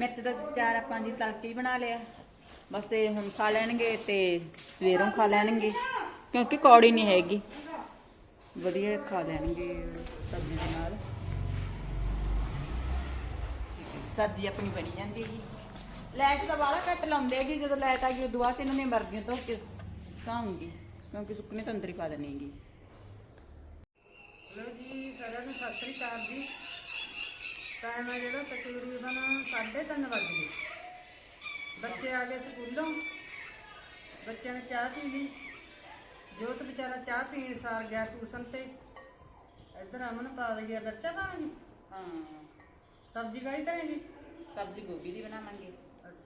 ਮਿਰਚ ਦਾ ਚਾਰ ਆਪਾਂ ਜੀ ਤੜਕੇ ਬਣਾ ਲਿਆ। ਬਸ ਤੇ ਹੁਣ ਖਾ ਲੈਣਗੇ ਤੇ ਸਵੇਰੋਂ ਖਾ ਲੈਣਗੇ, ਕਿਉਂਕਿ ਕੌੜੀ ਨਹੀਂ ਹੈਗੀ। ਵਧੀਆ ਖਾ ਲੈਣਗੇ ਸਬਜ਼ੀ ਦੇ ਨਾਲ। ਸਬਜ਼ੀ ਆਪਣੀ ਬਣੀ ਜਾਂਦੀ ਜੀ। ਲਾਈਟ ਤਾਂ ਬਾਹਲਾ ਘੱਟ ਲਾਉਂਦੇ ਹੈਗੇ ਜਦੋਂ ਲਾਈਟ ਆ ਗਈ ਉਦੋਂ ਬਾਅਦ 'ਚ ਇਹਨਾਂ ਨੇ ਮਰਜ਼ੀਆਂ ਤੋਂ ਕਿ ਖਾਉਂਗੀ ਕਿਉਂਕਿ ਸੁੱਕਨੇ ਤਾਂ ਅੰਦਰ ਹੀ ਪਾ ਦੇਣੀ ਲੋ ਜੀ, ਸਾਰਿਆਂ ਨੂੰ ਸਤਿ ਸ੍ਰੀ ਅਕਾਲ ਜੀ। ਟਾਈਮ ਹੈ ਜਿਹੜਾ ਤਕਰੀਬਨ 3:30 ਵਜ ਗਏ। ਬੱਚੇ ਆ ਗਏ ਸਕੂਲੋਂ। ਬੱਚਿਆਂ ਨੇ ਚਾਹ ਪੀ ਲਈ। ਜੋਤ ਵਿਚਾਰਾ ਚਾਹ ਪੀਣ ਸਾਰ ਗਿਆ ਟਿਊਸ਼ਨ ਤੇ। ਇੱਧਰ ਅਮਨ ਪਾ ਰਹੀ ਹੈ ਬੱਚਾ ਪਾਣੀ ਹਾਂ। ਸਬਜ਼ੀ ਕਾਹਦੀ ਤਰ੍ਹਾਂ ਸਬਜ਼ੀ ਗੋਭੀ ਦੀ ਬਣਾਵਾਂਗੇ।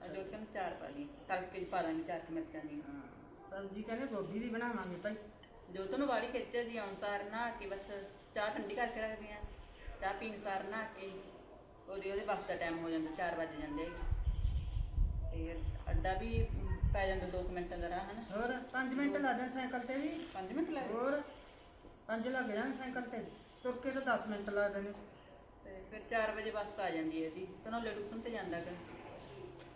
ਅਜੋ ਕਿ ਚਾਰ ਪਾ ਲਈ। ਤੜਕੇ 'ਚ ਪਾ ਦਾਂਗੇ ਚਾਰ ਕੁ ਮਿਰਚਾਂ ਦੀ। ਹਾਂ। ਸਬਜ਼ੀ ਕਹਿੰਦੇ ਗੋਭੀ ਦੀ ਬਣਾਵਾਂਗੇ ਭਾਈ। ਜੋ ਤੁਹਾਨੂੰ ਵਾਲੀ ਖਿੱਚਿਆ ਜੀ ਅਨਸਾਰ ਨਾ ਕੇ ਬਸ ਚਾਹ ਠੰਡੀ ਕਰਕੇ ਰੱਖਦੇ ਆ। ਚਾਹ ਪੀਣ ਸਾਰ ਨਾ ਕੇ। ਉਹਦੇ ਉਹਦੇ ਬਸ ਦਾ ਟਾਈਮ ਹੋ ਜਾਂਦਾ 4 ਵਜ ਜਾਂਦੇ ਤੇ ਅੱਡਾ ਵੀ ਪੈ ਜਾਂਦਾ 2 ਮਿੰਟਾਂ ਦਾ ਰਾਹ ਹਨ? ਹੋਰ 5 ਮਿੰਟ ਲਾ ਦੇ ਸਾਈਕਲ ਤੇ ਵੀ। 5 ਮਿੰਟ ਲੱਗਦੇ ਹੋਰ 5 ਲੱਗ ਜਾਣ ਸਾਈਕਲ ਤੇ। ਤੁਰ ਕੇ ਤਾਂ 10 ਮਿੰਟ ਲਾ ਦੇਣੇ। ਤੇ ਫਿਰ 4 ਵਜੇ ਬੱਸ ਆ ਜਾਂਦੀ ਹੈ ਜੀ ਤਨੋਂ ਟਿਊਸ਼ਨ ਤੇ ਜਾਂਦਾ ਕਰ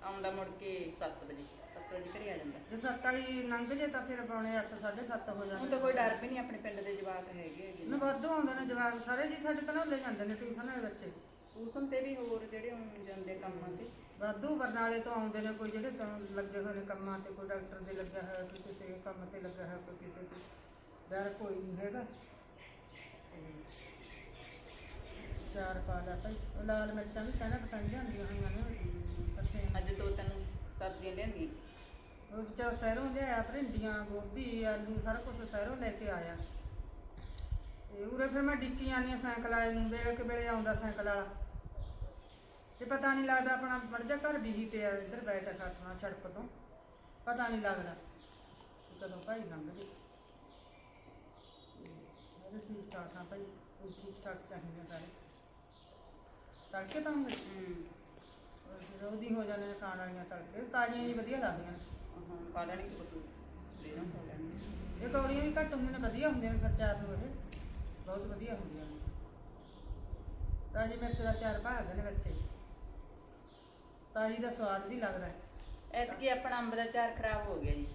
ਆਉਂਦਾ ਮੁੜ ਕੇ 7 ਵਜੇ। 7 ਵਜੇ ਘਰੇ ਆ ਜਾਂਦਾ। ਜੇ ਸੱਤ ਵਾਲੀ ਲੰਘ ਜੇ ਤਾਂ ਫਿਰ ਪੌਣੇ 8 7:30 ਹੋ ਹੁਣ ਜਾਂਦੇ ਤਾਂ ਕੋਈ ਡਰ ਵੀ ਨਹੀਂ ਆਪਣੇ ਪਿੰਡ ਦੇ ਜਵਾਕ ਹੈਗੇ ਨਾ ਵਾਧੂ ਆਉਂਦੇ ਨੇ ਜਵਾਕ। ਸਾਰੇ ਜੀ ਸਾਡੇ ਤਾਂ ਲੈ ਜਾਂਦੇ ਨੇ ਟਿਊਸ਼ਨ ਵਾਲੇ ਬੱਚੇ। ਟਿਊਸ਼ਨ ਤੇ ਵੀ ਹੋਰ ਜਿਹੜੇ ਹੁਣ ਜਾਂਦੇ ਕੰਮਾਂ ਤੇ। ਵਾਧੂ ਬਰਨਾਲੇ ਤੋਂ ਆਉਂਦੇ ਨੇ ਕੋਈ ਜਿਹੜੇ ਤਾਂ ਲੱਗੇ ਹੋਏ ਨੇ ਕੰਮਾਂ ਤੇ ਕੋਈ ਡਾਕਟਰ ਦੇ ਲੱਗਿਆ ਹੋਇਆ ਕੋਈ ਕਿਸੇ ਕੰਮ ਤੇ ਲੱਗਿਆ ਹੋਇਆ ਕੋਈ ਕਿਸੇ ਤੇ। ਡਰ ਕੋਈ ਨਹੀਂ ਹੈਗਾ। ਤੇ ਚਾਰ ਪਾ ਲਾ ਭਾਈ। ਲਾਲ ਮਿਰਚਾਂ ਵੀ ਕਹਿਣਾ ਪਤਾ ਨਹੀਂ ਜਾਂਦੀਆਂ ਹੋਈਆਂ ਨੇ ਪਰਸੇ ਅੱਜ ਦੋ ਤਿੰਨ ਸਬਜ਼ੀਆਂ ਲਿਆਂਦੀਆਂ। ਉਹ ਵਿਚਾਰਾ ਸ਼ਹਿਰੋਂ ਲਿਆਇਆ ਭਿੰਡੀਆਂ ਗੋਭੀ ਆਲੂ ਸਾਰਾ ਕੁਝ ਸ਼ਹਿਰੋਂ ਲੈ ਕੇ ਆਇਆ। ਤੇ ਉਰੇ ਫਿਰ ਮੈਂ ਡਿੱਕੀ ਆਨੀ ਆ ਸਾਈਕਲ ਆਏ ਨੂੰ ਵੇਲੇ ਕਿ ਵੇਲੇ ਆਉਂਦਾ ਸਾਈਕਲ ਵਾਲਾ। ਤੇ ਪਤਾ ਨਹੀਂ ਲੱਗਦਾ ਆਪਣਾ ਮੜ ਜਾ ਘਰ ਵੀ ਪਿਆ ਇੱਧਰ ਬੈਠ ਖਾਟਣਾ ਸੜਕ ਤੋਂ। ਪਤਾ ਨਹੀਂ ਲੱਗਦਾ ਕਦੋਂ ਭਾਈ ਲੰਘ ਜੇ ਮੇਰੇ ਠੀਕ ਠਾਕ ਆ ਭਾਈ ਕੋਈ ਠੀਕ ਠਾਕ ਚਾਹੀਦੇ ਸਾਰੇ। ਤੜਕੇ ਪਾਉਂਗੇ ਹੂੰ। ਰੋਦੀ ਹੋ ਜਾਂਦੇ ਨੇ ਖਾਣ ਵਾਲੀਆਂ ਤੜਕੇ। ਤਾਜ਼ੀਆਂ ਜੀ ਵਧੀਆ ਲੱਗਦੀਆਂ। ਨੇ ਹਾਂ ਪਾ ਲੈਣੀ ਕੁਛ ਖਾ ਲੈਣੀ। ਇਹ ਕੌੜੀਆਂ ਵੀ ਘੱਟ ਹੁੰਦੀਆਂ ਨੇ ਵਧੀਆ ਹੁੰਦੀਆਂ ਨੇ ਖਰਚਾ ਨੂੰ ਇਹ। ਬਹੁਤ ਵਧੀਆ ਹੁੰਦੀਆਂ ਨੇ। ਤਾਜੀ ਮਿਰਚ ਦਾ ਚਾਰ ਭਾਲਦੇ ਨੇ ਬੱਚੇ ਤਾਜੀ ਦਾ ਸਵਾਦ ਵੀ ਲੱਗਦਾ ਹੈ। ਐਤਕੀ ਆਪਣਾ ਅੰਬ ਦਾ ਚਾਰ ਖਰਾਬ ਹੋ ਗਿਆ ਜੀ।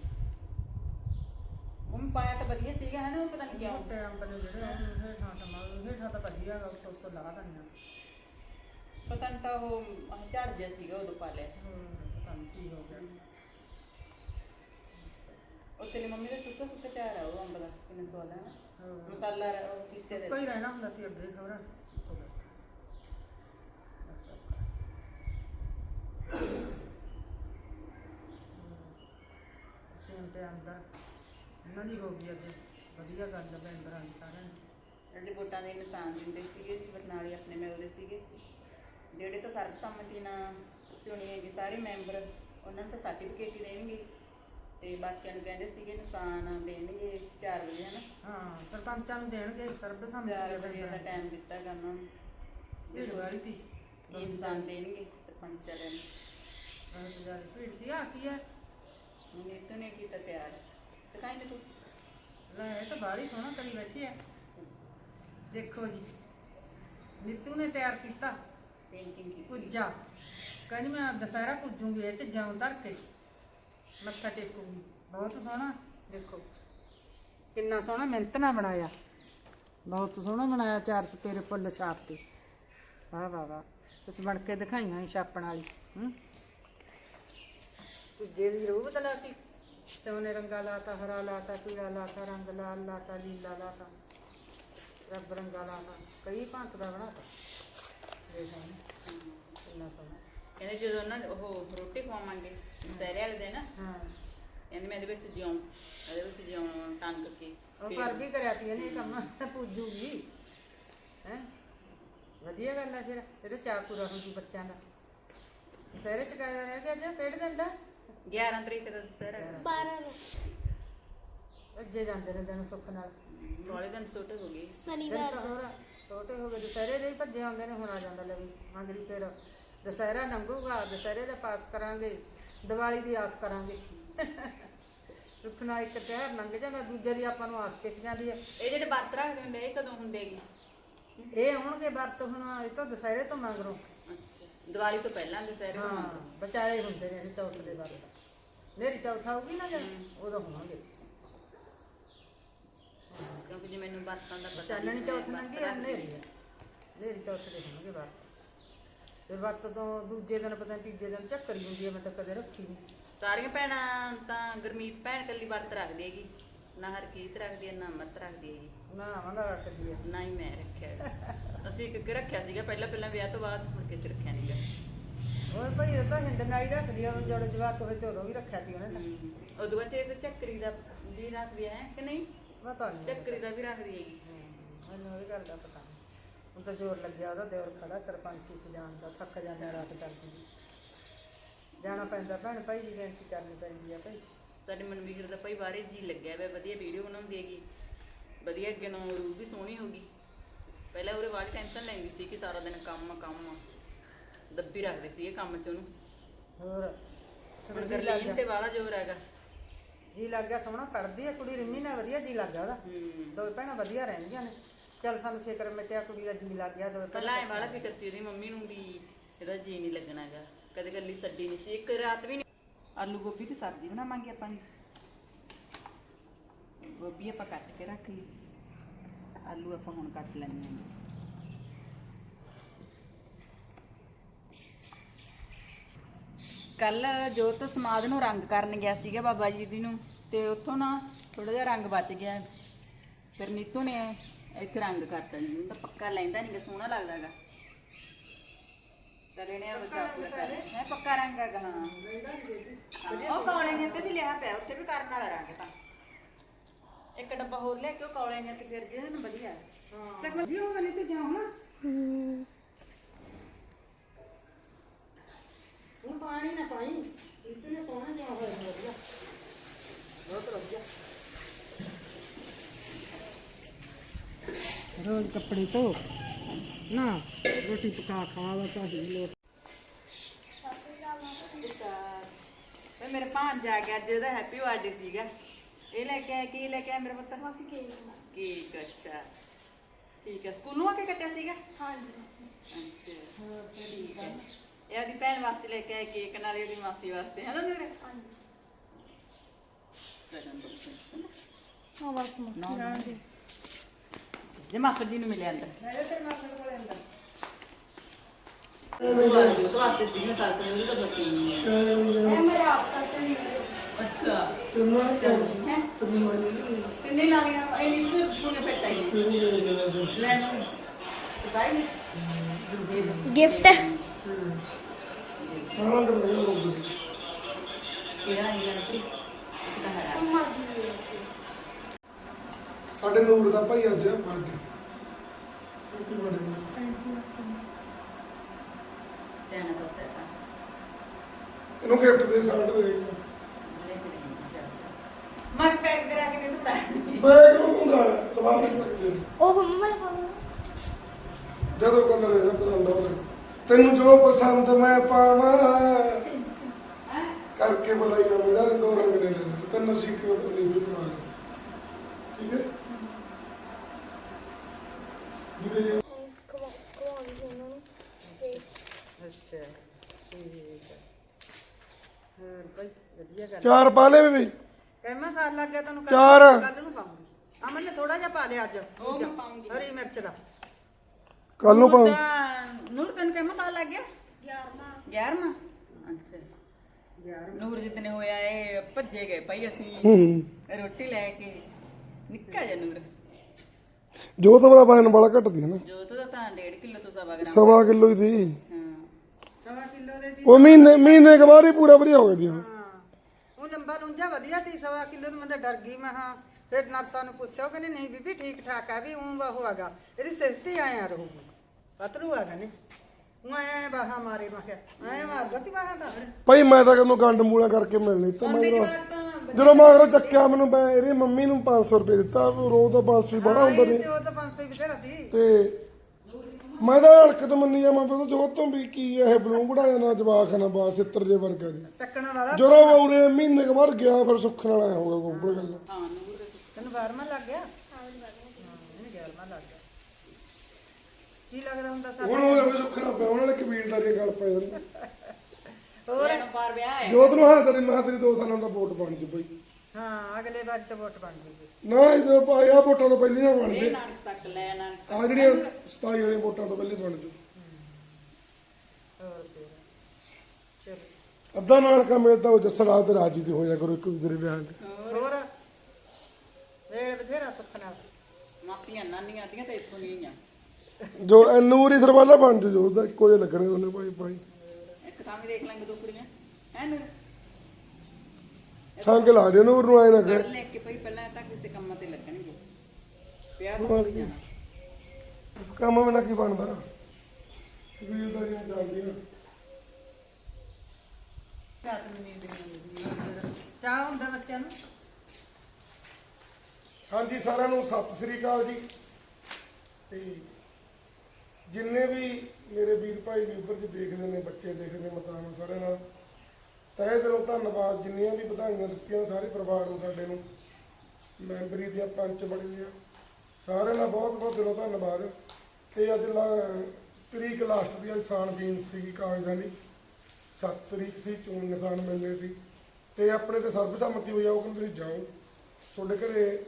ਉਹ ਪਾਇਆ ਤਾਂ ਵਧੀਆ ਸੀਗਾ ਹੈ ਨਾ ਉਹ ਪਤਾ ਨਹੀਂ ਕਿਉਂ। ਮੋਟੇ ਅੰਬ ਨੇ ਜਿਹੜੇ ਉਹ ਹੇਠਾਂ ਤਾਂ ਮਾਲ ਹੇਠਾਂ ਤਾਂ ਵਧੀਆ ਗਾ ਉੱਤੋਂ ਉੱਤੋਂ ਲਾ ਦਿੰਦੇ ਪਤਾ ਨਹੀਂ ਤਾਂ ਉਹ ਆਹ ਝੜ ਜਿਹਾ ਸੀਗਾ ਉਦੋਂ ਪਾ ਲਿਆ। ਹੂੰ, ਪਤਾ ਨਹੀਂ ਕੀ ਹੋ ਗਿਆ। ਉਹ ਤੇਰੀ ਮੰਮੀ ਦਾ ਸੁੱਕਾ ਸੁੱਕਾ ਚਾਰ ਆ ਉਹ ਅੰਬ ਦਾ ਕਿੰਨਾ ਸਵਾਦ ਹੈ ਨਾ ਹਾਂ। ਮਸਾਲਾ ਉਹ ਪੀਸੇ ਦੇ। ਕੋਈ ਰਹਿਣਾ ਹੁੰਦਾ ਸੀ ਅੱਗੇ ਖਬਰ ਸੇਮ ਤੇ ਆਂਦਾ ਇਹਨਾਂ ਦੀ ਹੋ ਗਈ ਅੱਜ ਵਧੀਆ ਗੱਲ ਹੈ ਮੈਂਬਰਾਂ ਦੀ ਸਾਰਿਆਂ ਦੀ। ਜਿਹੜੇ ਵੋਟਾਂ ਦੇ ਨਿਸ਼ਾਨ ਦਿੰਦੇ ਸੀਗੇ ਬਰਨਾਲੇ ਆਪਣੇ ਮਿਲਦੇ ਸੀਗੇ। ਜਿਹੜੇ ਤਾਂ ਸਰਬਸੰਮਤੀ ਨਾਲ ਚੁਣੇ ਹੈਗੇ ਸਾਰੇ ਮੈਂਬਰ ਉਹਨਾਂ ਨੂੰ ਤਾਂ ਸਰਟੀਫਿਕੇਟ ਹੀ ਦੇਣਗੇ। ਤੇ ਬਾਕੀਆਂ ਨੂੰ ਕਹਿੰਦੇ ਸੀਗੇ ਨਿਸ਼ਾਨ ਦੇਣਗੇ 4 ਵਜੇ ਹਨਾ? ਹਾਂ ਸਰਪੰਚਾਂ ਨੂੰ ਦੇਣਗੇ ਸਰਬਸੰਮਤੀ 4 ਦੇ ਵਜੇ ਦਾ ਟਾਈਮ ਦਿੱਤਾ ਗਾ ਉਹਨਾਂ ਨੂੰ ਭੀੜ ਵਾਲੀ ਤੀ ਇਹ ਨਿਸ਼ਾਨ ਦੇਣਗੇ। ਤੇ ਕਾਹਦੇ ਤੂੰ। ਲੈ ਇਹ ਤਾਂ ਬਾਹਲੀ ਸੋਹਣਾ ਕਰੀ ਬੈਠੀ ਹੈ ਦੇਖੋ ਜੀ ਨੀਤੂ ਨੇ ਤਿਆਰ ਕੀਤਾ ਪੇਂਟਿੰਗ ਕੀਤੀ। ਪੁੱਜਾ। ਕਹਿੰਦੀ ਮੈਂ ਦਸਹਿਰਾ ਪੁੱਜੂਗੀ ਇਹ ਚ ਜਉਂ ਧਰ ਕੇ। ਮੱਥਾ ਟੇਕੂਗੀ। ਬਹੁਤ ਸੋਹਣਾ। ਦੇਖੋ ਕਿੰਨਾ ਸੋਹਣਾ ਮਿਹਨਤ ਨਾਲ ਬਣਾਇਆ। ਬਹੁਤ ਸੋਹਣਾ ਬਣਾਇਆ ਚਾਰ ਸਪੇਰੇ ਫੁੱਲ ਛਾਪ ਕੇ। ਵਾਹ ਵਾਹ ਵਾਹ। ਉਸ ਬਣ ਕੇ ਦਿਖਾਈਆਂ ਸੀ ਛਾਪਣ ਵਾਲੀ ਹੂੰ। ਤੁਝੇ ਦੀ ਰੂਹ ਬਦਲਾਤੀ ਸੋਨੇ ਰੰਗਾ ਲਾਤਾ ਹਰਾ ਲਾਤਾ ਪੀਲਾ ਲਾਤਾ ਰੰਗ ਲਾਲ ਲਾਤਾ ਲੀਲਾ ਲਾਤਾ। ਰੱਬ ਰੰਗਾ ਲਾਤਾ। ਕਈ ਭਾਂਤ ਦਾ ਬਣਾਤਾ। ਦੇਖ ਹੁਣ ਕਿੰਨਾ ਸੋਹਣਾ। ਕਹਿੰਦੇ ਜਦੋਂ ਉਹਨਾਂ ਨੇ ਉਹ ਰੋਟੀ ਖਵਾਵਾਂਗੇ ਦੁਸਹਿਰੇ ਵਾਲੇ ਦਿਨ ਹਾਂ। ਕਹਿੰਦੇ ਮੈਂ ਇਹਦੇ ਵਿੱਚ ਜਿਉਂ ਇਹਦੇ ਵਿੱਚ ਜਿਉਂ ਟੰਗ ਕੇ। ਉਹ ਫਿਰ- ਕਰ ਵੀ ਕਰਿਆ ਤੀ ਇਹਨੇ ਇਹ ਕੰਮ ਪੂਜੂਗੀ। ਹੈ? ਵਧੀਆ ਗੱਲ ਹੈ ਫਿਰ ਇਹਦੇ ਚਾਅ ਪੂਰਾ ਹੋ ਜੂ ਬੱਚਿਆਂ ਦਾ। ਸਹਿਰੇ ਚ ਕਹਿ ਰਹਿ ਗਿਆ ਜੇ ਕਿਹੜੇ ਦਿਨ ਦਾ? 11 ਤਰੀਕ ਦਾ ਦੁਸਹਿਰਾ। ਹੈ। ਅੱਜੇ ਜਾਂਦੇ ਨੇ ਦਿਨ ਸੁੱਖ ਨਾਲ। ਵਾਲੇ ਦਿਨ ਛੋਟੇ ਹੋ ਗਏ। ਸ਼ਨੀਵਾਰ ਹੋਰ ਛੋਟੇ ਹੋ ਗਏ। ਦੁਸਹਿਰੇ ਦੇ ਹੀ ਭੱਜੇ ਆਉਂਦੇ ਨੇ ਹੁਣ ਆ ਜਾਂਦਾ ਲੈ ਵੀ ਮੰਗਰੀ ਫਿਰ। ਦੁਸਹਿਰਾ ਲੰਘੂਗਾ ਦੁਸਹਿਰੇ ਦਾ ਪਾਸ ਕਰਾਂਗੇ ਦੀਵਾਲੀ ਦੀ ਆਸ ਕਰਾਂਗੇ। ਸੁੱਖ ਨਾਲ ਇੱਕ ਤਿਉਹਾਰ ਲੰਘ ਜਾਂਦਾ ਦੂਜੇ ਦੀ ਆਪਾਂ ਨੂੰ ਆਸ ਕਿੱਥੇ ਜਾਂਦੀ ਹੈ ਇਹ ਜਿਹੜੇ ਵਰਤ ਰੱਖਦੇ ਹੁੰਦੇ ਇਹ ਕਦੋਂ ਹੁੰਦੇ ਹੈਗੇ ਇਹ ਆਉਣਗੇ ਵਰਤ ਹੁਣ ਇਹ ਤਾਂ ਦੁਸਹਿਰੇ ਤੋਂ ਮੰਗਰੋ। ਅੱਛਾ ਦੀਵਾਲੀ ਤੋਂ ਪਹਿਲਾਂ ਦੁਸਹਿਰੇ ਹਾਂ ਹੋਵਾਂਗੇ ਬਚਾਏ ਹੁੰਦੇ ਨੇ ਇਹ ਚੌਥ ਦੇ ਵਰਤ। ਮੇਰੀ ਚੌਥ ਆਊਗੀ ਨਾ ਜਦ ਉਦੋਂ ਹੋਵਾਂਗੇ। ਕਿਉਂਕਿ ਜੇ ਮੈਨੂੰ ਵਰਤਾਂ ਦਾ ਪਤਾ ਚਾਨਣੀ ਚੌਥ ਲੰਘੀ ਆ ਨੇਰੀ ਆ। ਨੇਰੀ ਚੌਥ ਦੇ ਹੋਣਗੇ ਵਰਤ। ਫਿਰ ਵਰਤ ਤੋਂ ਦੂਜੇ ਦਿਨ ਪਤਾ ਨੀ ਤੀਜੇ ਦਿਨ ਚੱਕਰੀ ਹੁੰਦੀ ਹੈ ਮੈਂ ਤਾਂ ਕਦੇ ਰੱਖੀ ਨਹੀਂ ਸਾਰੀਆਂ ਭੈਣਾਂ ਤਾਂ ਗੁਰਮੀਤ ਭੈਣ ਕੱਲੀ ਵਰਤ ਰੱਖਦੀ ਹੈਗੀ। ਨਾ ਹਰਕੀਤ ਰੱਖਦੀ ਹੈ ਨਾ ਅਮਰਤ ਰੱਖਦੀ ਹੈਗੀ। ਨਾ ਮੰਗਾ ਰੱਖਦੀ ਹੈ। ਨਾ ਹੀ ਮੈਂ ਰੱਖਿਆ ਹੈਗਾ। ਅਸੀਂ ਇੱਕ ਇੱਕ ਰੱਖਿਆ ਸੀਗਾ ਪਹਿਲਾਂ ਪਹਿਲਾਂ ਵਿਆਹ ਤੋਂ ਬਾਅਦ ਮੁੜ ਕੇ ਚ ਰੱਖਿਆ ਨਹੀਂਗਾ ਉਹ ਭਾਈ ਇਹ ਤਾਂ ਹਿੰਦ ਨਾਈ ਰੱਖਦੀ ਆ ਉਹ ਜਦ ਜਵਾਕ ਹੋਵੇ ਤੇ ਉਦੋਂ ਵੀ ਰੱਖਿਆ ਸੀ ਉਹਨੇ ਤਾਂ। ਉਦੋਂ ਬਾਅਦ ਇਹ ਚੱਕਰੀ ਦਾ ਵੀ ਰੱਖਦੀ ਹੈ ਕਿ ਨਹੀਂ? ਪਤਾ ਨਹੀਂ ਚੱਕਰੀ ਦਾ ਵੀ ਰੱਖਦੀ ਹੈਗੀ। ਮੈਨੂੰ ਇਹ ਗੱਲ ਦਾ ਪਤਾ ਨਹੀਂ ਹੁਣ ਤਾਂ ਜ਼ੋਰ ਲੱਗਿਆ ਉਹਦਾ ਦਿਓਰ ਖੜਾ ਸਰਪੰਚੀ ਚ ਜਾਣ ਦਾ ਥੱਕ ਜਾਂਦਾ ਰਾਤ ਕਰਦੀ ਜਾਣਾ ਪੈਂਦਾ ਭੈਣ ਭਾਈ ਦੀ ਬੇਨਤੀ ਕਰਨੀ ਪੈਂਦੀ ਆ ਭਾਈ। ਸਾਡੇ ਮਨਵੀਰ ਦਾ ਭਾਈ ਬਾਰੇ ਜੀ ਲੱਗਿਆ ਵਾ ਵਧੀਆ ਵੀਡੀਓ ਬਣਾਉਂਦੀ ਹੈਗੀ। ਵਧੀਆ ਅੱਗੇ ਨੂੰ ਰੂਪ ਵੀ ਸੋਹਣੀ ਹੋਗੀ ਪਹਿਲਾਂ ਉਹਦੇ ਬਾਅਦ ਟੈਨਸ਼ਨ ਲੈਂਦੀ ਸੀ ਕਿ ਸਾਰਾ ਦਿਨ ਕੰਮ ਕੰਮ ਦੱਬੀ ਰੱਖਦੇ ਸੀ ਇਹ ਕੰਮ ਚ ਉਹਨੂੰ। ਹੋਰ? ਹੁਣ ਜੀ ਲੱਗ ਗਰਲੀਨ ਤੇ ਵਾਲਾ ਜ਼ੋਰ ਹੈਗਾ। ਜੀ ਲੱਗ ਗਿਆ ਸੋਹਣਾ ਪੜਦੀ ਆ ਕੁੜੀ ਰਿੰਮੀ ਨਾਲ ਵਧੀਆ ਜੀ ਲੱਗ ਗਿਆ ਉਹਦਾ। ਹੂੰ। ਦੋ ਭੈਣਾਂ ਵਧੀਆ ਰਹਿੰਦੀਆਂ ਨੇ। ਚੱਲ ਸਾਨੂੰ ਫਿਕਰ ਮਿਟਿਆ ਕੁੜੀ ਦਾ ਜੀ ਲੱਗ ਗਿਆ ਦੋ ਪਹਿਲਾਂ ਇਹ ਵਾਲਾ ਫਿਕਰ ਸੀ ਉਹਦੀ ਮੰਮੀ ਨੂੰ ਵੀ ਇਹਦਾ ਜੀ ਨਹੀਂ ਲੱਗਣਾਗਾ ਕਦੇ ਕੱਲੀ ਛੱਡੀ ਨਹੀਂ ਸੀ। ਇੱਕ ਰਾਤ ਵੀ ਨਹੀਂ ਆਲੂ ਗੋਭੀ ਦੀ ਸਬਜ਼ੀ ਬਣਾਵਾਂਗੇ ਆਪਾਂ ਜੀ। ਗੋਭੀ ਆਪਾਂ ਕੱਟ ਕੇ ਰੱਖ ਲਈ। ਆਲੂ ਆਪਾਂ ਹੁਣ ਕੱਟ ਲੈਣੇ ਆ ਕੱਲ ਜੋਤ ਸਮਾਦ ਨੂੰ ਰੰਗ ਕਰਨ ਗਿਆ ਸੀਗਾ ਬਾਬਾ ਜੀ ਦੀ ਨੂੰ, ਤੇ ਉੱਥੋਂ ਨਾ ਥੋੜਾ ਜਿਹਾ ਰੰਗ ਬਚ ਗਿਆ। ਫਿਰ ਨੀਤੂ ਨੇ ਇੱਥੇ ਰੰਗ ਕਰਤਾ ਜੀ। ਤਾਂ ਪੱਕਾ ਲੈਂਦਾ ਨਹੀਂ ਸੋਹਣਾ ਲੱਗਦਾਗਾ ਤਾਂ ਲੈਣੇ ਆ ਬਚਾ ਹੈ ਪੱਕਾ ਰੰਗ ਹੈਗਾ ਹਾਂ ਹਾਂ, ਉਹ ਕੌਲੇ ਨੇ ਤੇ ਵੀ ਲਿਆ ਪਿਆ ਉੱਥੇ ਵੀ ਕਰਨ ਵਾਲਾ ਰੰਗ ਤਾਂ। ਇੱਕ ਡੱਬਾ ਹੋਰ ਲਿਆ ਕਿਉਂ ਕੌਲੇ ਨੇ ਤੇ ਫਿਰ ਜਿਹਦੇ ਨੂੰ ਵਧੀਆ। ਹਾਂ। ਵੀ ਉਹ ਵਾਲੀ ਤੇ ਜਾਉ ਨਾ ਹੁਣ ਪਾਣੀ ਨਾ ਪਾਈ ਇਤਨੇ ਸੋਹਣਾ ਜਿਹਾ ਹੋਇਆ ਵਧੀਆ। ਬਹੁਤ ਵਧੀਆ। ਰੋਜ਼ ਕੱਪੜੇ ਧੋ। ਨਾ ਰੋਟੀ ਪਕਾ ਖਾਵਾ ਚਾਹੀਦੀ ਲੋਕ। ਵੇ ਮੇਰੇ ਭਾਂਜ ਆ ਗਿਆ ਅੱਜ ਉਹਦਾ ਹੈਪੀ ਬਰਥਡੇ ਸੀਗਾ। ਇਹ ਲੈ ਕੇ ਆਇਆ ਕੀ ਲੈ ਕੇ ਆਇਆ ਮੇਰੇ ਪੁੱਤ? ਅਸੀਂ ਕੇਕ ਕੇਕ ਅੱਛਾ। ਠੀਕ ਹੈ ਸਕੂਲੋਂ ਆ ਕੇ ਕੱਟਿਆ ਸੀਗਾ? ਹਾਂਜੀ। ਅੱਛਾ। ਠੀਕ ਹੈ। ਇਹ ਆਦੀ ਭੈਣ ਵਾਸਤੇ ਲੈ ਕੇ ਆਇਆ ਕੇਕ ਨਾਲ ਇਹਦੀ ਮਾਸੀ ਵਾਸਤੇ ਹੈ ਨਾ ਨੂਰੇ ਹਾਂਜੀ। ਸਗਨ ਤੋਂ ਹਾਂ ਬਸ ਮਸਤੀ ਰਹਿਣ ਦੇ। ਜੇ ਮਾਸਟਰ ਜੀ ਨੂੰ ਮਿਲਿਆ ਅੰਦਰ ਮੇਰੇ ਤੇ ਮਾਸੜ ਕੋਲੇ ਅੰਦਰ ਉਹ ਤੋਂ ਵਾਸਤੇ ਸੀ ਮੈਂ ਸਾਲ ਤੋਂ ਤਾਂ ਬੱਚੀ ਨਹੀਂ ਹੈ ਇਹ ਮੇਰੇ ਆਪ ਦਾ ਤੇ ਨਹੀਂ ਅੱਛਾ ਹੈ ਕਿੰਨੇ ਲਾਣੀਆਂ ਇਹ ਨਹੀਂ ਤੇ ਪੁਣੇ ਪੇਟਾ ਹੀ ਲੈ ਨੂੰ ਬਾਈ ਨੇ ਗਿਫਟ ਕਿਹੜਾ ਨਹੀਂ ਲੈਣਾ ਕਿਹਦਾ ਹਰਾ ਸਾਡੇ ਨੂਰ ਦਾ ਭਾਈ ਅੱਜ ਸਿਆਣਾ ਪੁੱਤ ਹੈ ਇਹਨੂੰ ਗਿਫਟ ਦੇ ਸਾਡ ਦੇ। ਮੈਂ ਪੈਕ ਕਰਾ ਕੇ ਮੈਨੂੰ ਬੁਲਾ ਮੈਂ ਕਿਉਂ ਹੁੰਦਾ ਲਵਾ ਉਹ ਮੰਮਾ ਨੇ ਪਾਉਣਾ ਜਦੋਂ ਕਲਰ ਇਹਨਾਂ ਪਸੰਦ ਆਉਂਦਾ। ਤੈਨੂੰ ਜੋ ਪਸੰਦ ਮੈਂ ਪਾਵਾਂ। ਕਰਕੇ ਬੁਲਾਈਆ ਮੇਰਾ ਤੇ ਦੋ ਰੰਗ ਦੇ ਲੈ ਤੈਨੂੰ ਸੀ ਕਿ ਨਹੀਂ ਵੀ ਬਣਾ ਲੈ ਠੀਕ ਹੈ ਜਿਹੜੇ ਕਮਾਉਂਦੀ ਸੀ ਉਹਨਾਂ ਨੂੰ ਤੇ ਅੱਛਾ ਠੀਕ ਹੈ ਹੋਰ ਭਾਈ ਵਧੀਆ ਗੱਲ ਚਾਰ ਪਾ ਲੈ ਬੇਬੀ। ਕਹਿਮਾ ਸਾਲ ਲੱਗ ਗਿਆ ਤੈਨੂੰ ਚਾਰ। ਕੱਲ ਨੂੰ ਪਾਉਂਗੀ। ਅਮਨ ਨੇ ਥੋੜਾ ਜਿਹਾ ਪਾ ਲਿਆ ਅੱਜ। ਉਹ ਮੈਂ ਪਾਊਂਗੀ। ਹਰੀ ਮਿਰਚ ਦਾ। ਕੱਲ ਨੂੰ ਪਾਉਂ ਨੂਰ ਤੈਨੂੰ ਕਿਵੇਂ ਪਤਾ ਲੱਗ ਗਿਆ? 11ਵਾਂ 11ਵਾਂ ਅੱਛਾ। ਨੂਰ ਜਿਤਨੇ ਹੋਇਆ ਇਹ ਭੱਜੇ ਗਏ ਭਾਈ ਅਸੀਂ। ਰੋਟੀ ਲੈ ਕੇ। ਨਿੱਕਾ ਜਿਹਾ ਨੂਰ। ਜੋ ਤਾਂ ਬੜਾ ਵਜਨ ਬੜਾ ਘਟਦੀ ਹੈ ਨਾ। ਜੋਤ ਦਾ ਤਾਂ 1.5 ਕਿਲੋ ਤੋਂ ਸਵਾ ਗ੍ਰਾਮ ਸਵਾ ਕਿਲੋ ਹੀ ਦੀ। ਹਾਂ। ਸਵਾ ਕਿਲੋ ਦੇ ਦੀ ਉਹ ਮਹੀਨੇ ਮਹੀਨੇ ਕੁ ਬਾਅਦ ਹੀ ਪੂਰਾ ਵਧੀਆ ਹੋ ਗਿਆ ਦੀ ਉਹ। ਹਾਂ। ਉਹ ਲੰਬਾ ਵਧੀਆ ਸੀ ਸਵਾ ਕਿਲੋ ਤੋਂ ਮੈਂ ਤਾਂ ਡਰ ਗਈ ਮੈਂ ਹਾਂ। ਫਿਰ ਨਰਸਾਂ ਨੂੰ ਪੁੱਛਿਆ ਉਹ ਕਹਿੰਦੇ ਨਹੀਂ ਬੀਬੀ ਠੀਕ ਠਾਕ ਆ ਵੀ ਉਂ ਵਾ ਹੋਗਾ। ਇਹਦੀ ਸਿਸਤੀ ਆਇਆ ਰਹੂਗੀ। ਪਤਲੂ ਆ ਗਨੇ ਉਹ ਐ ਬਾਹਾ ਮਾਰੇ ਮੈਂ ਕਿਹਾ ਐ ਮਾਰ ਦਿੱਤੀ ਬਾਹਾ ਤਾਂ ਭਾਈ ਮੈਂ ਤਾਂ ਕਿਹਨੂੰ ਗੰਡ ਮੂਲਾ ਕਰਕੇ ਮਿਲ ਲਈ ਤਾਂ ਮੈਂ ਜਦੋਂ ਮੈਂ ਅਗਰ ਚੱਕਿਆ ਮੈਨੂੰ ਮੈਂ ਇਹਦੀ ਮੰਮੀ ਨੂੰ 500 ਰੁਪਏ ਦਿੱਤਾ ਰੋਜ਼ ਦਾ 500 ਹੀ ਬੜਾ ਹੁੰਦਾ ਨੇ ਤੇ ਉਹ ਤਾਂ 500 ਹੀ ਬਥੇਰਾ ਸੀ। ਤੇ ਮੈਂ ਤਾਂ ਹਲਕਤ ਮੰਨੀ ਜਾ ਮੈਂ ਪਤਾ ਜੋ ਤੋਂ ਵੀ ਕੀ ਇਹ ਬਲੂ ਬੜਾਇਆ ਨਾ ਜਵਾਖ ਨਾ ਬਾ ਸਿੱਤਰ ਜੇ ਵਰਗਾ ਜੀ। ਚੱਕਣ ਵਾਲਾ। ਜਦੋਂ ਉਰੇ ਮਹੀਨੇ ਕੁ ਬਾਅਦ ਗਿਆ ਫਿਰ ਸੁੱਖਣ ਵਾਲਾ ਹੋ ਗਿਆ ਗੋਬਰ ਗੱਲ ਹਾਂ ਨੂਰ ਤੈਨੂੰ 12ਵਾਂ ਲੱਗ ਗਿਆ? ਹਾਂ ਇਹਨੂੰ 11ਵਾਂ ਲੱਗ ਗਿਆ। ਕੀ ਲੱਗਦਾ ਹੁੰਦਾ ਹੁਣ ਉਹ ਸੁੱਖਣਾ ਪਿਆ ਉਹਨਾਂ ਨੇ ਕਬੀਲਦਾਰੀ ਗੱਲ ਪੈ ਜਾਂਦੀ। ਹੋਰ? ਪਾਰ ਵਿਆਹ ਹੈ। ਜੋਤ ਨੂੰ ਹਾਂ ਤੇਰੀ ਮਾਂ ਤੇਰੀ ਦੋ ਸਾਲਾਂ ਦਾ ਵੋਟ ਬਣ ਜੂ ਬਈ। ਹਾਂ ਅਗਲੇ ਵਾਰ ਤੇ ਵੋਟ ਬਣ ਜੂਗੀ ਨਾ ਇਹਦੇ ਭਾਈ ਆ ਵੋਟਾਂ ਤੋਂ ਪਹਿਲੀ ਨਾ ਬਣ ਇਹ ਜੇ ਨਾਨਕ ਤੱਕ ਲੈ ਨਾਨਕ ਆ ਜਿਹੜੀਆਂ 27 ਵਾਲੀਆਂ ਵੋਟਾਂ ਤੋਂ ਪਹਿਲੀ ਬਣ ਜੂ। ਹੋਰ ਫਿਰ? ਚਲੋ। ਅੱਧਾ ਨਾਲ ਕੰਮ ਇਹ ਤਾਂ ਉਹ ਜਸੜਾ ਤੇ ਰਾਜੀ ਤੇ ਹੋ ਜਾ ਕਰੋ ਇੱਕ ਦੂਜੇ ਦੇ ਵਿਆਹ 'ਚ। ਹੋਰ? ਵੇੜ ਬਥੇਰਾ ਸੁੱਖ ਨਾਲ। ਮਾਸੀਆਂ ਨਾਨੀਆਂ ਦੀਆਂ ਤੇ ਇੱਥੋਂ ਨਹੀਂ ਆ। ਜੋ ਇਹ ਨੂਰੀ ਸਰਵਾਲਾ ਬਣ ਜੂ ਜੋ ਉਹਦਾ ਇੱਕੋ ਜਿਹਾ ਲੱਗਣੇ ਉਹਨੇ ਭਾਈ ਭਾਈ। ਥਾਂ ਵੀ ਦੇਖ ਲਾਂਗੇ ਦੋ ਕੁੜੀਆਂ। ਹੈ ਨੂਰ? ਸੰਗ ਲਾ ਦੇ ਨੂਰ ਨੂੰ ਆਏ ਨਾ ਪੜ੍ਹ ਕਰ। ਲੈ ਕੇ ਭਈ ਪਹਿਲਾਂ ਤਾਂ ਕਿਸੇ ਕੰਮਾਂ ਤੇ ਲੱਗਣਗੇ। ਵਿਆਹ ਤੋਂ ਜਾਣਾ ਕੰਮ ਬਿਨਾ ਕੀ ਬਣਦਾ ਕਬੀਲਦਾਰੀਆਂ ਚੱਲਦੀਆਂ ਰਾਤ ਨੂੰ ਨੀਂਦ ਨਹੀਂ ਆਉਂਦੀ ਚਾਹ ਹੁੰਦਾ ਬੱਚਿਆਂ ਨੂੰ? ਹਾਂਜੀ ਸਾਰਿਆਂ ਨੂੰ ਸਤਿ ਸ੍ਰੀ ਅਕਾਲ ਜੀ। ਤੇ ਜਿੰਨੇ ਵੀ ਮੇਰੇ ਵੀਰ ਭਾਈ ਵੀਰ ਜੀ ਦੇਖਦੇ ਨੇ, ਬੱਚੇ ਦੇਖਦੇ ਨੇ, ਮਤਾਂ ਸਾਰਿਆਂ ਨਾਲ। ਤਹਿ ਦਿਲੋਂ ਧੰਨਵਾਦ, ਜਿੰਨੀਆਂ ਵੀ ਵਧਾਈਆਂ ਦਿੱਤੀਆਂ ਸਾਰੇ ਪਰਿਵਾਰ ਨੂੰ ਸਾਡੇ ਨੂੰ। ਮੈਂਬਰੀ ਦੀਆਂ ਪੰਚ ਬਣੀਆਂ ਸਾਰਿਆਂ ਦਾ ਬਹੁਤ ਬਹੁਤ ਦਿਲੋਂ ਧੰਨਵਾਦ। ਤੇ ਅੱਜ ਲਾ- ਤਰੀਕ ਲਾਸਟ ਦੀ ਇਨਸਾਨ ਬੀਨ ਸੀ ਕਾਗਜ਼ਾਂ ਦੀ। 7 ਤਰੀਕ ਸੀ, ਚੋਣ ਨਿਸ਼ਾਨ ਮਿਲਨੇ ਸੀ। ਤੇ ਆਪਣੇ ਤੇ ਸਰਬਸੰਮਤੀ ਹੋਈ ਆ, ਉਹ ਕਹਿੰਦੇ ਤੁਸੀਂ ਜਾਓ। ਤੁਹਾਡੇ ਘਰੇ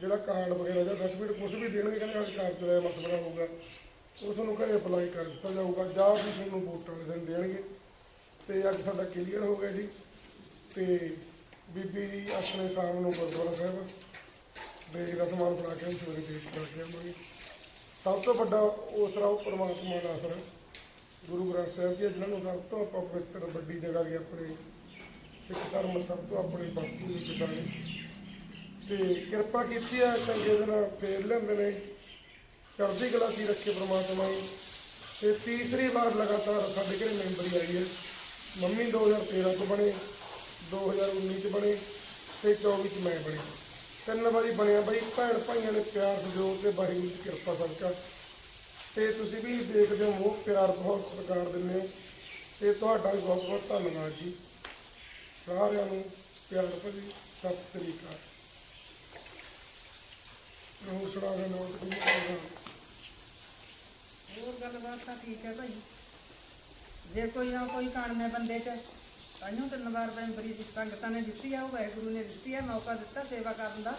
ਜਿਹੜਾ ਕਾਰਡ ਵਗੈਰਾ ਜਾਂ ਸਰਟੀਫਿਕੇਟ ਕੁਝ ਵੀ ਦੇਣਗੇ, ਕਹਿੰਦੇ ਅੱਜ ਕਾਰਡ ਤੇ ਮਸਲਾ ਹੋਊਗਾ ਉਸ ਨੂੰ ਘਰੇ ਅਪਲਾਈ ਕਰ ਦਿੱਤਾ ਜਾਊਗਾ, ਜਾਂ ਵੀ ਤੁਹਾਨੂੰ ਵੋਟਾਂ ਦੇ ਦਿਨ ਦੇਣਗੇ। ਤੇ ਅੱਜ ਸਾਡਾ ਕਲੀਅਰ ਹੋ ਗਿਆ ਜੀ। ਤੇ ਬੀਬੀ ਜੀ ਆਪਣੇ ਸ਼ਾਮ ਨੂੰ ਗੁਰਦੁਆਰਾ ਸਾਹਿਬ ਦੇਗ ਦਾ ਸਮਾਨ ਫੜਾ ਕੇ ਸਵੇਰੇ ਪੇਸ਼ ਕਰਕੇ ਆਵਾਂਗੇ। ਸਭ ਤੋਂ ਵੱਡਾ ਉਸਰਾ ਉਹ ਪਰਮਾਤਮਾ ਦਾ ਆਸਰਾ ਗੁਰੂ ਗ੍ਰੰਥ ਸਾਹਿਬ ਜੀ, ਜਿਨ੍ਹਾਂ ਨੂੰ ਸਭ ਤੋਂ ਆਪਾਂ ਪਵਿੱਤਰ ਵੱਡੀ ਜਗ੍ਹਾ ਦੀ ਆਪਣੇ ਸਿੱਖ ਧਰਮ ਸਭ ਤੋਂ ਆਪਣੇ ਬਾਪੂ ਨੂੰ ਪਿਤਾ ਨੇ ਤੇ ਕਿਰਪਾ ਕੀਤੀ ਹੈ, ਚੰਗੇ ਦਿਨ ਫੇਰ ਲੈਂਦੇ ਨੇ। ਚੜ੍ਹਦੀ ਕਲਾ ਦੀ ਰੱਖੇ ਪ੍ਰਮਾਤਮਾ ਜੀ ਤੇ ਤੀਸਰੀ ਵਾਰ ਲਗਾਤਾਰ ਸਾਡੇ ਘਰੇ ਮੈਂਬਰੀ ਆਈ ਹੈ। ਮੰਮੀ 2013 ਚ ਬਣੇ 2019 ਚ ਬਣੇ ਤੇ 24 ਚ ਮੈਂ ਬਣੇ। ਤਿੰਨ ਵਾਰੀ ਬਣਿਆ ਬਈ, ਭੈਣ ਭਾਈਆਂ ਨੇ ਪਿਆਰ ਸਹਿਯੋਗ ਤੇ ਵਾਹਿਗੁਰੂ ਦੀ ਕਿਰਪਾ ਸਦਕਾ। ਤੇ ਤੁਸੀਂ ਵੀ ਦੇਖਦੇ ਹੋ ਮੋਹ ਪਿਆਰ ਬਹੁਤ ਸਤਿਕਾਰ ਦਿੰਦੇ ਹੋ। ਤੇ ਤੁਹਾਡਾ ਵੀ ਬਹੁਤ ਬਹੁਤ ਧੰਨਵਾਦ ਜੀ। ਸਾਰਿਆਂ ਨੂੰ ਪਿਆਰ ਭਰੀ ਸਤਿ ਸ੍ਰੀ ਅਕਾਲ। ਰੋਹ ਸੁਣਾ ਨੋਟ ਕੋਈ ਹੋਰ ਗੱਲਬਾਤ ਤਾਂ ਠੀਕ ਹੈ ਭਾਈ। ਜੇ ਕੋਈ ਨਾ ਕੋਈ ਕਾਣਵੇਂ ਬੰਦੇ ਚ ਤਾਈਓ ਤਿੰਨ ਵਾਰ ਮੈਂਬਰੀ ਦੀ ਸੰਗਤਾਂ ਨੇ ਦਿੱਤੀ ਆ, ਉਹ ਵਾਹਿਗੁਰੂ ਨੇ ਦਿੱਤੀ ਆ, ਮੌਕਾ ਦਿੱਤਾ ਸੇਵਾ ਕਰਨ ਦਾ।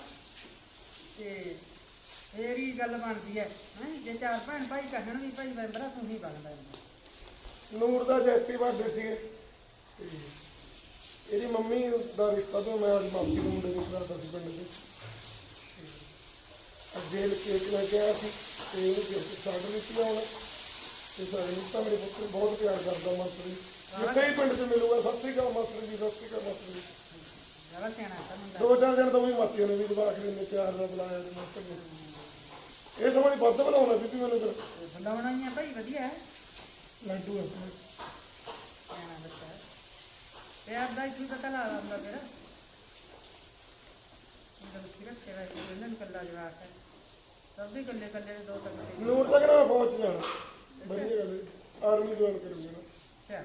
ਤੇ ਫੇਰ ਹੀ ਗੱਲ ਬਣਦੀ ਹੈ, ਹੈਂ, ਜੇ ਚਾਰ ਭੈਣ ਭਾਈ ਕਹਿਣ ਵੀ ਭਾਈ ਮੈਂਬਰਾ ਤੂੰ ਹੀ ਬਣਦਾ ਨੂਰ ਦਾ ਜੈਪੀ ਬਰਥਡੇ ਸੀਗੇ, ਤੇ ਇਹਦੀ ਮੰਮੀ ਦਾ ਰਿਸ਼ਤਾ ਤੋਂ ਮੈਂ ਅੱਜ ਮਾਪੀ ਦੇ ਮੁੰਡੇ ਦੇ ਘਰ ਸੀ ਪਿੰਡ ਦੇ ਅੱਗੇ ਕੇਕ ਲੈ ਕੇ ਆਇਆ ਸੀ ਤੇ ਇਹਨੂੰ ਗਿਫਟ ਛੱਡ ਦਿੱਤੀ ਹੁਣ ਤੇ ਸਾਰੇ ਨੂੰ ਤਾਂ ਮੇਰੇ ਪੁੱਤ ਨੂੰ ਬਹੁਤ ਪਿਆਰ ਕਰਦਾ ਮਾਸਟਰ ਜੀ। ਜਿੱਥੇ ਹੀ ਪਿੰਡ 'ਚ ਮਿਲੂਗਾ। ਸਤਿ ਸ੍ਰੀ ਅਕਾਲ ਮਾਸਟਰ ਜੀ ਸਤਿ ਸ੍ਰੀ ਅਕਾਲ ਮਾਸਟਰ ਜੀ। ਜਰਾ ਸਿਆਣਾ ਤਾਂ ਮੁੰਡਾ। ਦੋ ਚਾਰ ਦਿਨ ਤਾਂ ਵੀ ਮਾਸੀਆਂ ਨੇ ਵੀ ਜਵਾਕ ਨੇ ਪਿਆਰ ਨਾਲ ਬੁਲਾਇਆ ਤੇ ਮਾਸਟਰ ਨੇ ਇਹ ਸਮਝ ਵੱਧ ਬਣਾਉਣਾ ਬੀਬੀ ਮੈਨੂੰ ਫਿਰ। ਬੁਲਾਉਣਾ ਹੀ ਆ ਭਾਈ ਵਧੀਆ ਹੈ। ਲੱਡੂ ਹੈ। ਸਿਆਣਾ ਬੱਚਾ ਹੈ ਪਿਆਰ ਦਾ ਹੀ ਪਤਾ ਲਾ ਲੈਂਦਾ ਫਿਰ। ਕੀ ਰੱਖੇ ਵਾ ਇਹਨਾਂ ਨੂੰ ਕੱਲਾ ਜਵਾਕ ਹੈ। ਸਭ ਦੇ ਕੱਲੇ ਕੱਲੇ ਦੇ ਦੋ ਤੱਕ ਨੂਰ ਤੱਕ ਨਾ ਪਹੁੰਚ ਜਾਣਾ? ਵਧੀਆ ਗੱਲ ਹੈ। ਆਰਮੀ ਜੁਆਇਨ ਕਰੂੰਗਾ ਨਾ। ਅੱਛਾ।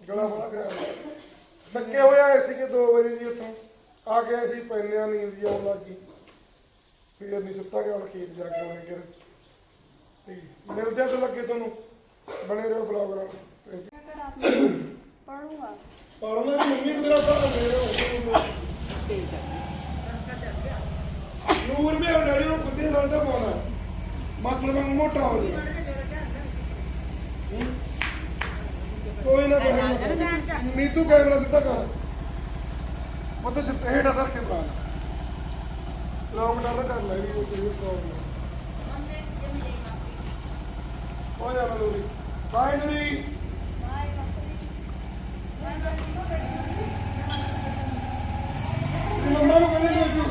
ਗਲਾ ਬੜਾ ਖਰਾਬ ਥੱਕੇ ਹੋਏ ਆਏ ਸੀਗੇ 2 ਵਜੇ ਜੀ ਉੱਥੋਂ। ਆ ਕੇ ਅਸੀਂ ਪੈਨਿਆਂ ਨੀਂਦ ਜੀ ਆਉਣ ਲੱਗ ਫੇਰ ਨਹੀਂ ਸੁੱਤਾ ਗਿਆ ਹੁਣ ਖੇਤ ਜਾ ਕੇ ਆਉਣੇ ਕਿਰ ਤੇ ਮਿਲਦੇ ਆ ਤੇ ਲੱਗੇ ਤੁਹਾਨੂੰ। ਬਣੇ ਰਹੋ ਬਲੌਗ ਨਾਲ। ਪੜੂਗਾ ਪੜਨਾ ਵੀ ਮੰਮੀ ਕਿਧਰ ਪੜਾ ਮੇਰੇ ਠੀਕ ਹੈ। ਦੂਰ ਵੀ ਹੋਣ ਵਾਲੀ ਉਹ ਕੁੱਤੇ ਦਾ ਤਾਂ ਪਾਉਣਾ ਮਸਲ ਵਾਂਗ ਮੋਟਾ ਹੋ ਜਾ। ਕੋਈ ਨਾ ਕੋਈ ਨੀਤੂ ਕੈਮਰਾ ਸਿੱਧਾ ਕਰ। ਉੱਥੇ ਸਿੱਧੇ ਹੇਠਾਂ ਧਰ ਕੇ ਬਣਾ ਲੌਂਗ ਡਰ ਕਰ ਲੈ ਵੀ ਕੋਈ ਪ੍ਰੋਬਲਮ ਹੋ ਜਾ ਮਨੂਰੀ ਬਾਏ ਨੂਰੀ ਬਾਏ ਮਨੂਰੀ ਮੰਮਾ ਨੂੰ ਕਹਿੰਦੇ ਲੋਜੂ